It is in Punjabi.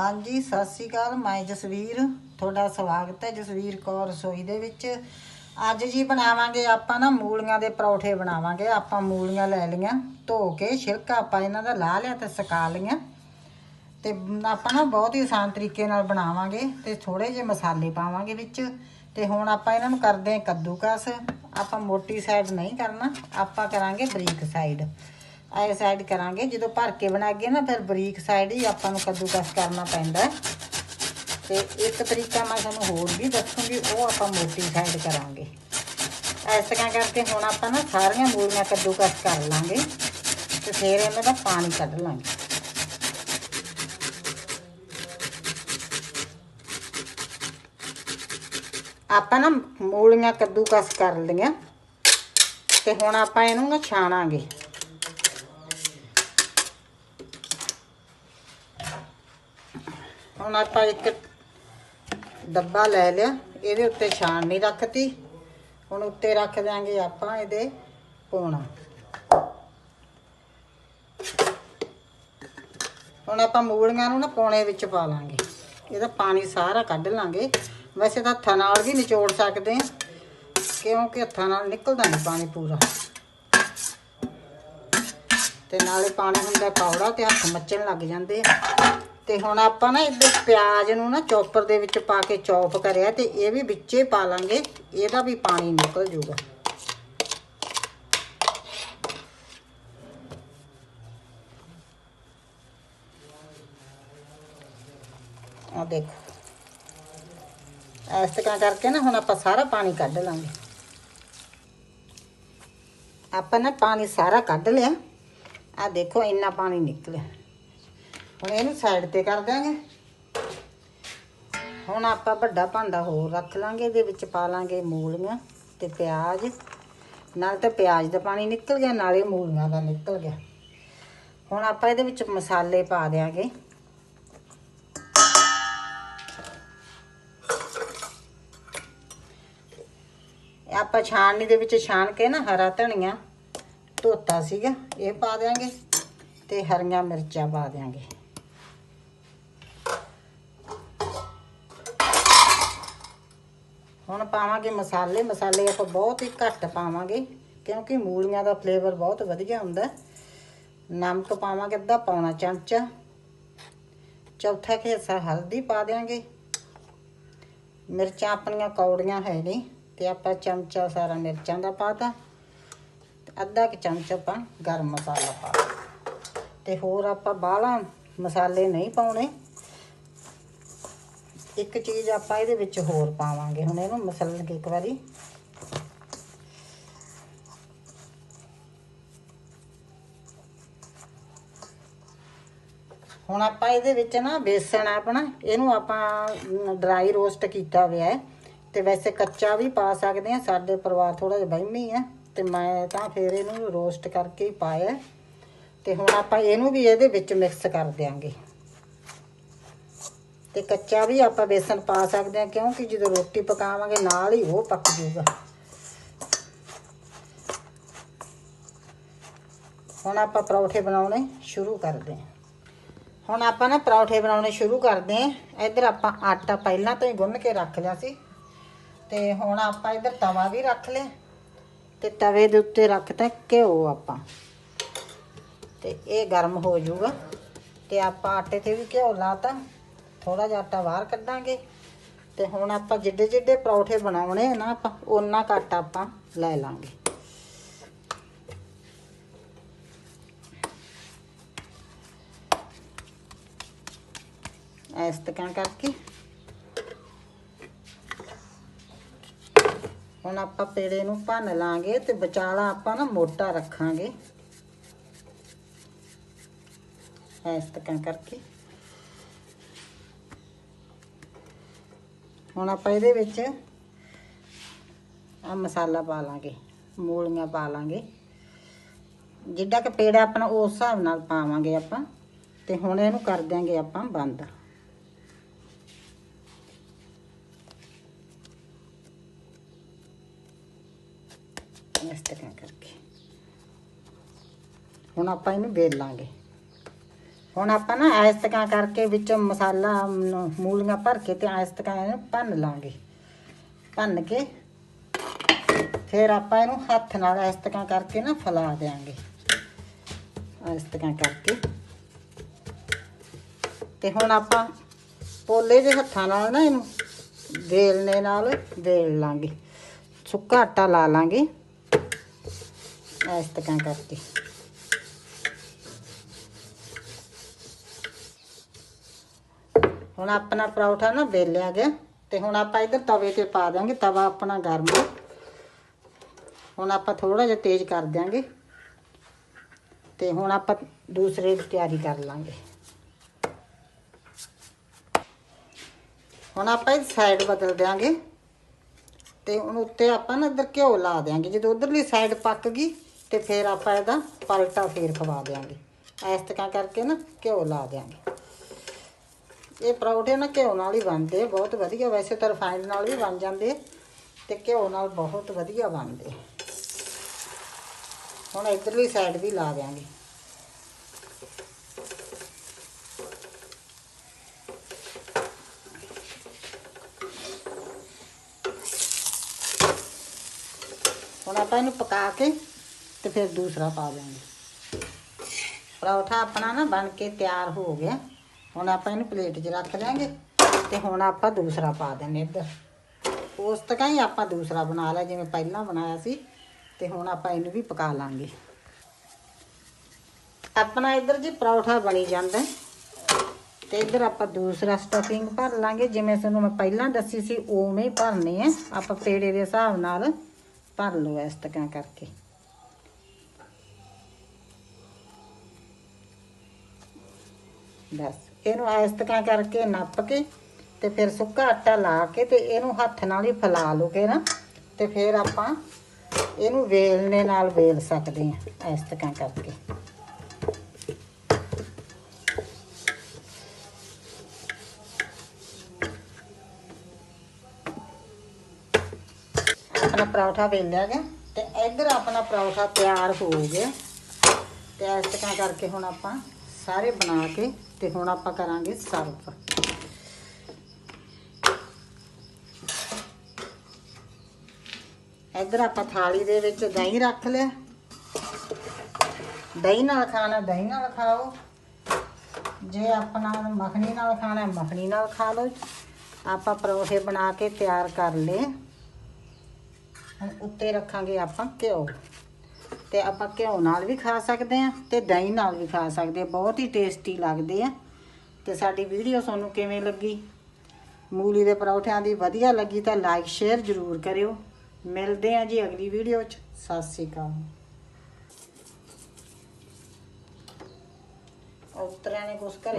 ਹਾਂਜੀ, ਸਤਿ ਸ੍ਰੀ ਅਕਾਲ, ਮੈਂ ਜਸਵੀਰ। ਤੁਹਾਡਾ ਸਵਾਗਤ ਹੈ ਜਸਵੀਰ ਕੌਰ ਰਸੋਈ ਦੇ ਵਿੱਚ। ਅੱਜ ਜੀ ਬਣਾਵਾਂਗੇ ਆਪਾਂ ਨਾ ਮੂਲੀਆਂ ਦੇ ਪਰੌਠੇ ਬਣਾਵਾਂਗੇ। ਆਪਾਂ ਮੂਲੀਆਂ ਲੈ ਲਈਆਂ, ਧੋ ਕੇ ਛਿਲਕਾ ਆਪਾਂ ਇਹਨਾਂ ਦਾ ਲਾ ਲਿਆ ਤੇ ਸੁਕਾ ਲਈਆਂ। ਤੇ ਆਪਾਂ ਨਾ ਬਹੁਤ ਹੀ ਆਸਾਨ ਤਰੀਕੇ ਨਾਲ ਬਣਾਵਾਂਗੇ ਤੇ ਥੋੜੇ ਜਿਹੇ ਮਸਾਲੇ ਪਾਵਾਂਗੇ ਵਿੱਚ। ਤੇ ਹੁਣ ਆਪਾਂ ਇਹਨਾਂ ਨੂੰ ਕਰਦੇ ਹਾਂ ਕੱਦੂਕਸ। ਆਪਾਂ ਮੋਟੀ ਸਾਈਡ ਨਹੀਂ ਕਰਨਾ, ਆਪਾਂ ਕਰਾਂਗੇ ਬਰੀਕ ਸਾਈਡ ਐ ਸਾਈਡ ਕਰਾਂਗੇ। ਜਦੋਂ ਭਰ ਕੇ ਬਣਾਗੇ ਨਾ, ਫਿਰ ਬਰੀਕ ਸਾਈਡ ਹੀ ਆਪਾਂ ਨੂੰ ਕੱਦੂਕਸ ਕਰਨਾ ਪੈਂਦਾ ਹੈ। ਤੇ ਇੱਕ ਤਰੀਕਾ ਮੈਂ ਤੁਹਾਨੂੰ ਹੋਰ ਵੀ ਦੱਸੂਗੀ, ਉਹ ਆਪਾਂ ਮੋਟੀ ਸਾਈਡ ਕਰਾਂਗੇ। ਇਸ ਤਰ੍ਹਾਂ ਕਰਕੇ ਹੁਣ ਆਪਾਂ ਨਾ ਸਾਰੀਆਂ ਮੂਲੀਆਂ ਕੱਦੂਕਸ ਕਰ ਲਾਂਗੇ ਤੇ ਫਿਰ ਇਹਨਾਂ ਦਾ ਪਾਣੀ ਕੱਢ ਲਾਂਗੇ। ਆਪਾਂ ਨਾ ਮੂਲੀਆਂ ਕੱਦੂਕਸ ਕਰ ਲਈਆਂ ਤੇ ਹੁਣ ਆਪਾਂ ਇਹਨੂੰ ਨਾ ਛਾਣਾਂਗੇ। ਹੁਣ ਆਪਾਂ ਇੱਕ ਡੱਬਾ ਲੈ ਲਿਆ। ਇਹਦੇ ਉੱਤੇ ਛਾਣਨੀ ਰੱਖਤੀ। ਹੁਣ ਉੱਤੇ ਰੱਖ ਦਿਆਂਗੇ ਆਪਾਂ ਇਹਦੇ ਪੋਣਾ। ਹੁਣ ਆਪਾਂ ਮੂਲੀਆਂ ਨੂੰ ਨਾ ਪੋਣੇ ਵਿੱਚ ਪਾ ਲਾਂਗੇ। ਇਹਦਾ ਪਾਣੀ ਸਾਰਾ ਕੱਢ ਲਾਂਗੇ। ਵੈਸੇ ਤਾਂ ਹੱਥਾਂ ਨਾਲ ਵੀ ਨਿਚੋੜ ਸਕਦੇ ਆ ਕਿਉਂਕਿ ਹੱਥਾਂ ਨਾਲ ਨਿਕਲਦਾ ਨਹੀਂ ਪਾਣੀ ਪੂਰਾ। ਤੇ ਨਾਲੇ ਪਾਣੀ ਹੁੰਦਾ ਕੌੜਾ ਤੇ ਹੱਥ ਮੱਚਣ ਲੱਗ ਜਾਂਦੇ ਆ। ਤੇ ਹੁਣ ਆਪਾਂ ਨਾ ਇਹਦੇ ਪਿਆਜ਼ ਨੂੰ ਨਾ ਚੌਪਰ ਦੇ ਵਿੱਚ ਪਾ ਕੇ ਚੌਪ ਕਰਿਆ ਤੇ ਇਹ ਵੀ ਵਿੱਚੇ ਪਾ ਲਾਂਗੇ, ਇਹਦਾ ਵੀ ਪਾਣੀ ਨਿਕਲ ਜੂਗਾ। ਆ ਦੇਖੋ। ਇਸ ਤਰ੍ਹਾਂ ਕਰਕੇ ਨਾ ਹੁਣ ਆਪਾਂ ਸਾਰਾ ਪਾਣੀ ਕੱਢ ਲਾਂਗੇ। ਆਪਾਂ ਨਾ ਪਾਣੀ ਸਾਰਾ ਕੱਢ ਲਿਆ। ਆ ਦੇਖੋ, ਇੰਨਾ ਪਾਣੀ ਨਿਕਲਿਆ। ਹੁਣ ਇਹਨੂੰ ਸਾਈਡ ਤੇ ਕਰ ਦਾਂਗੇ ਹੁਣ ਆਪਾਂ ਵੱਡਾ ਭਾਂਡਾ ਹੋਰ ਰੱਖ ਲਾਂਗੇ, ਇਹਦੇ ਵਿੱਚ ਪਾ ਲਾਂਗੇ ਮੂਲੀਆਂ ਤੇ ਪਿਆਜ਼। ਨਾਲ ਤਾਂ ਪਿਆਜ਼ ਦਾ ਪਾਣੀ ਨਿਕਲ ਗਿਆ, ਨਾਲੇ ਮੂਲੀਆਂ ਦਾ ਨਿਕਲ ਗਿਆ। ਹੁਣ ਆਪਾਂ ਇਹਦੇ ਵਿੱਚ ਮਸਾਲੇ ਪਾ ਦਿਆਂਗੇ। ਆਪਾਂ ਛਾਣਨੀ ਦੇ ਵਿੱਚ ਛਾਣ ਕੇ ਨਾ ਹਰਾ ਧਨੀਆ ਧੋਤਾ ਸੀਗਾ, ਇਹ ਪਾ ਦਿਆਂਗੇ ਤੇ ਹਰੀਆਂ ਮਿਰਚਾਂ ਪਾ ਦਿਆਂਗੇ। ਹੁਣ ਪਾਵਾਂਗੇ ਮਸਾਲੇ ਮਸਾਲੇ ਆਪਾਂ ਬਹੁਤ ਹੀ ਘੱਟ ਪਾਵਾਂਗੇ, ਕਿਉਂਕਿ ਮੂਲੀਆਂ ਦਾ ਫਲੇਵਰ ਬਹੁਤ ਵਧੀਆ ਹੁੰਦਾ। ਨਮਕ ਪਾਵਾਂਗੇ, ਅੱਧਾ ਪੌਣਾ ਚਮਚਾ। ਚੌਥਾ ਕਿ ਹਿੱਸਾ ਹਲਦੀ ਪਾ ਦਿਆਂਗੇ। ਮਿਰਚਾਂ ਆਪਣੀਆਂ ਕੌੜੀਆਂ ਹੈ ਨਹੀਂ ਤੇ ਆਪਾਂ ਚਮਚਾ ਸਾਰਾ ਮਿਰਚਾਂ ਦਾ ਪਾਤਾ ਤੇ। ਅੱਧਾ ਕਿ ਚਮਚਾ ਆਪਾਂ ਗਰਮ ਮਸਾਲਾ ਪਾ ਤੇ ਹੋਰ ਆਪਾਂ ਬਾਹਲਾ ਮਸਾਲੇ ਨਹੀਂ ਪਾਉਣੇ। ਇੱਕ ਚੀਜ਼ ਆਪਾਂ ਇਹਦੇ ਵਿੱਚ ਹੋਰ ਪਾਵਾਂਗੇ। ਹੁਣ ਇਹਨੂੰ ਮਸਲਣ ਕੇ ਇੱਕ ਵਾਰੀ। ਹੁਣ ਆਪਾਂ ਇਹਦੇ ਵਿੱਚ ਨਾ ਬੇਸਣ ਆ ਆਪਣਾ, ਇਹਨੂੰ ਆਪਾਂ ਡਰਾਈ ਰੋਸਟ ਕੀਤਾ ਹੋਇਆ ਹੈ। ਤੇ ਵੈਸੇ ਕੱਚਾ ਵੀ ਪਾ ਸਕਦੇ ਆ ਸਾਡੇ ਪਰਿਵਾਰ ਥੋੜਾ ਜਿਹਾ ਬਹਿਮੀ ਹੈ। ਤੇ ਮੈਂ ਤਾਂ ਫਿਰ ਇਹਨੂੰ ਰੋਸਟ ਕਰਕੇ ਹੀ ਪਾਇਆ ਤੇ ਹੁਣ ਆਪਾਂ ਇਹਨੂੰ ਵੀ ਇਹਦੇ ਵਿੱਚ ਮਿਕਸ ਕਰ ਦਿਆਂਗੇ। ਤੇ ਕੱਚਾ ਵੀ ਆਪਾਂ ਬੇਸਨ ਪਾ ਸਕਦੇ ਹਾਂ, ਕਿਉਂਕਿ ਜਦੋਂ ਰੋਟੀ ਪਕਾਵਾਂਗੇ ਨਾਲ ਹੀ ਉਹ ਪੱਕ ਜਾਊਗਾ। ਹੁਣ ਆਪਾਂ ਪਰੌਠੇ ਬਣਾਉਣੇ ਸ਼ੁਰੂ ਕਰਦੇ ਹਾਂ। ਹੁਣ ਆਪਾਂ ਨਾ ਪਰੌਠੇ ਬਣਾਉਣੇ ਸ਼ੁਰੂ ਕਰਦੇ ਹਾਂ। ਇੱਧਰ ਆਪਾਂ ਆਟਾ ਪਹਿਲਾਂ ਤੋਂ ਹੀ ਗੁੰਨ ਕੇ ਰੱਖ ਲਿਆ ਸੀ। ਤੇ ਹੁਣ ਆਪਾਂ ਇੱਧਰ ਤਵਾ ਵੀ ਰੱਖ ਲਿਆ। ਤੇ ਤਵੇ ਦੇ ਉੱਤੇ ਰੱਖਤਾ ਘਿਓ ਆਪਾਂ। ਤੇ ਇਹ ਗਰਮ ਹੋ ਜਾਊਗਾ। ਤੇ ਆਪਾਂ ਆਟੇ ਤੇ ਵੀ ਘਿਓ ਲਾਤਾ ਥੋੜਾ ਜਿਹਾ ਆਟਾ ਬਾਹਰ ਕੱਢਾਂਗੇ ਤੇ ਹੁਣ ਆਪਾਂ ਜਿੱਡੇ ਜਿੱਡੇ ਪਰੌਠੇ ਬਣਾਉਣੇ ਆ ਨਾ ਆਪਾਂ ਉਹਨਾਂ ਘੱਟ ਆਪਾਂ ਲੈ ਲਾਂਗੇ। ਇਸ ਤਰ੍ਹਾਂ ਕਰਕੇ। ਹੁਣ ਆਪਾਂ ਪੇੜੇ ਨੂੰ ਭੰਨ ਲਾਂਗੇ ਤੇ ਵਿਚਾਲਾ ਆਪਾਂ ਨਾ ਮੋਟਾ ਰੱਖਾਂਗੇ। ਇਸ ਤਰ੍ਹਾਂ ਕਰਕੇ। ਹੁਣ ਆਪਾਂ ਇਹਦੇ ਵਿੱਚ ਆ ਮਸਾਲਾ ਪਾ ਲਾਂਗੇ, ਮੂਲੀਆਂ ਪਾ ਲਾਂਗੇ। ਜਿੱਡਾ ਕਿ ਪੇੜਾ ਆਪਣਾ ਉਸ ਹਿਸਾਬ ਨਾਲ ਪਾਵਾਂਗੇ ਆਪਾਂ, ਤੇ ਹੁਣ ਇਹਨੂੰ ਕਰ ਦਿਆਂਗੇ ਆਪਾਂ ਬੰਦ। ਇਸ ਤਰ੍ਹਾਂ ਕਰਕੇ। ਹੁਣ ਆਪਾਂ ਇਹਨੂੰ ਵੇਲ ਲਾਂਗੇ ਹੁਣ ਆਪਾਂ ਨਾ ਇਸ ਤਰ੍ਹਾਂ ਕਰਕੇ ਵਿੱਚ ਮਸਾਲਾ ਮੂਲੀਆਂ ਭਰ ਕੇ ਤੇ ਇਸ ਤਰ੍ਹਾਂ ਇਹਨੂੰ ਭੰਨ ਲਾਂਗੇ। ਭੰਨ ਕੇ ਫਿਰ ਆਪਾਂ ਇਹਨੂੰ ਹੱਥ ਨਾਲ ਇਸ ਤਰ੍ਹਾਂ ਕਰਕੇ ਨਾ ਫੈਲਾ ਦੇਾਂਗੇ ਇਸ ਤਰ੍ਹਾਂ ਕਰਕੇ। ਤੇ ਹੁਣ ਆਪਾਂ ਪੋਲੇ ਦੇ ਹੱਥਾਂ ਨਾਲ ਨਾ ਇਹਨੂੰ ਵੇਲਣੇ ਨਾਲ ਵੇਲ ਲਾਂਗੇ। ਸੁੱਕਾ ਆਟਾ ਲਾ ਲਾਂਗੇ। ਇਸ ਤਰ੍ਹਾਂ ਕਰਕੇ। ਹੁਣ ਆਪਣਾ ਪਰੌਠਾ ਨਾ ਵੇਲਿਆ ਗਿਆ ਤੇ ਹੁਣ ਆਪਾਂ ਇਧਰ ਤਵੇ ਤੇ ਪਾ ਦਾਂਗੇ ਤਵਾ ਆਪਣਾ ਗਰਮ ਹੈ। ਹੁਣ ਆਪਾਂ ਥੋੜਾ ਜਿਹਾ ਤੇਜ਼ ਕਰ ਦਿਆਂਗੇ ਤੇ ਹੁਣ ਆਪਾਂ ਦੂਸਰੇ ਦੀ ਤਿਆਰੀ ਕਰ ਲਾਂਗੇ। ਹੁਣ ਆਪਾਂ ਇਹ ਸਾਈਡ ਬਦਲ ਦਿਆਂਗੇ ਤੇ ਹੁਣ ਉੱਤੇ ਆਪਾਂ ਨਾ ਇੱਧਰ ਘਿਓ ਲਾ ਦਿਆਂਗੇ। ਜਦੋਂ ਉਧਰਲੀ ਸਾਈਡ ਪੱਕ ਗਈ ਤੇ ਫਿਰ ਆਪਾਂ ਇਹਦਾ ਪਲਟਾ ਫੇਰ ਖਵਾ ਦਿਆਂਗੇ। ਇਸ ਤਰ੍ਹਾਂ ਕਰਕੇ ਨਾ ਘਿਓ ਲਾ ਦਿਆਂਗੇ। ਇਹ ਪਰੌਠੇ ਨਾ ਘਿਓ ਨਾਲ ਹੀ ਬਣਦੇ ਬਹੁਤ ਵਧੀਆ। ਵੈਸੇ ਤਾਂ ਰਿਫਾਈਨ ਨਾਲ ਵੀ ਬਣ ਜਾਂਦੇ ਆ, ਤੇ ਘਿਓ ਨਾਲ ਬਹੁਤ ਵਧੀਆ ਬਣਦੇ। ਹੁਣ ਇਧਰਲੀ ਸਾਈਡ ਵੀ ਲਾ ਦਿਆਂਗੇ। ਹੁਣ ਆਪਾਂ ਇਹਨੂੰ ਪਕਾ ਕੇ ਤੇ ਫਿਰ ਦੂਸਰਾ ਪਾ ਦਿਆਂਗੇ। ਪਰੌਠਾ ਆਪਣਾ ਨਾ ਬਣ ਕੇ ਤਿਆਰ ਹੋ ਗਿਆ। ਹੁਣ ਆਪਾਂ ਇਹਨੂੰ ਪਲੇਟ 'ਚ ਰੱਖ ਲਾਂਗੇ ਤੇ ਹੁਣ ਆਪਾਂ ਦੂਸਰਾ ਪਾ ਦਿੰਨੇ ਇੱਧਰ। ਉਸ ਤਰ੍ਹਾਂ ਹੀ ਆਪਾਂ ਦੂਸਰਾ ਬਣਾ ਲਿਆ, ਜਿਵੇਂ ਪਹਿਲਾਂ ਬਣਾਇਆ ਸੀ, ਤੇ ਹੁਣ ਆਪਾਂ ਇਹਨੂੰ ਵੀ ਪਕਾ ਲਾਂਗੇ। ਆਪਣਾ ਇੱਧਰ ਜੀ ਪਰੌਠਾ ਬਣੀ ਜਾਂਦਾ ਹੈ। ਤੇ ਇੱਧਰ ਆਪਾਂ ਦੂਸਰਾ ਸਟਫਿੰਗ ਭਰ ਲਾਂਗੇ, ਜਿਵੇਂ ਤੁਹਾਨੂੰ ਮੈਂ ਪਹਿਲਾਂ ਦੱਸੀ ਸੀ, ਉਵੇਂ ਹੀ ਭਰਨੀ ਹੈ ਆਪਾਂ ਪੇੜੇ ਦੇ ਹਿਸਾਬ ਨਾਲ ਭਰ ਲਓ ਇਸ ਤਰ੍ਹਾਂ ਕਰਕੇ। ਬਸ। ਇਹਨੂੰ ਇਸ ਤਰ੍ਹਾਂ ਕਰਕੇ ਨੱਪ ਕੇ ਤੇ ਫਿਰ ਸੁੱਕਾ ਆਟਾ ਲਾ ਕੇ ਤੇ ਇਹਨੂੰ ਹੱਥ ਨਾਲ ਹੀ ਫੈਲਾ ਲੋਗੇ ਨਾ, ਤੇ ਫਿਰ ਆਪਾਂ ਇਹਨੂੰ ਵੇਲਣੇ ਨਾਲ ਵੇਲ ਸਕਦੇ ਹਾਂ, ਇਸ ਤਰ੍ਹਾਂ ਕਰਕੇ। ਆਪਣਾ ਪਰੌਠਾ ਵੇਲਿਆ ਗਿਆ ਤੇ ਇੱਧਰ ਆਪਣਾ ਪਰੌਠਾ ਤਿਆਰ ਹੋ ਗਿਆ। ਤੇ ਇਸ ਤਰ੍ਹਾਂ ਕਰਕੇ ਹੁਣ ਆਪਾਂ ਸਾਰੇ ਬਣਾ ਕੇ ਤੇ ਹੁਣ ਆਪਾਂ ਕਰਾਂਗੇ ਸਰਵ। ਇੱਧਰ ਆਪਾਂ ਥਾਲੀ ਦੇ ਵਿੱਚ ਦਹੀਂ ਰੱਖ ਲਿਆ। ਦਹੀਂ ਨਾਲ ਖਾਣਾ, ਦਹੀਂ ਨਾਲ ਖਾਓ। ਜੇ ਆਪਣਾ ਮੱਖਣੀ ਨਾਲ ਖਾਣਾ, ਮੱਖਣੀ ਨਾਲ ਖਾ ਲਓ। ਆਪਾਂ ਪਰੌਠੇ ਬਣਾ ਕੇ ਤਿਆਰ ਕਰ ਲਏ। ਹੁਣ ਉੱਤੇ ਰੱਖਾਂਗੇ ਆਪਾਂ ਘਿਓ। ਤੇ ਆਪਾਂ ਘਿਓ ਨਾਲ ਵੀ ਖਾ ਸਕਦੇ ਆ ਤੇ ਦਹੀਂ ਨਾਲ ਵੀ ਖਾ ਸਕਦੇ ਆ ਬਹੁਤ ਹੀ ਟੇਸਟੀ ਲੱਗਦੇ ਆ। ਤੇ ਸਾਡੀ ਵੀਡੀਓ ਤੁਹਾਨੂੰ ਕਿਵੇਂ ਲੱਗੀ? ਮੂਲੀ ਦੇ ਪਰੌਠਿਆਂ ਦੀ ਵਧੀਆ ਲੱਗੀ ਤਾਂ ਲਾਈਕ ਸ਼ੇਅਰ ਜ਼ਰੂਰ ਕਰਿਓ। ਮਿਲਦੇ ਆ ਜੀ ਅਗਲੀ ਵੀਡੀਓ 'ਚ। ਸਤਿ ਸ੍ਰੀ ਅਕਾਲ। ਉਤਰਿਆ ਨੇ ਕੁਛ ਘਰੇ?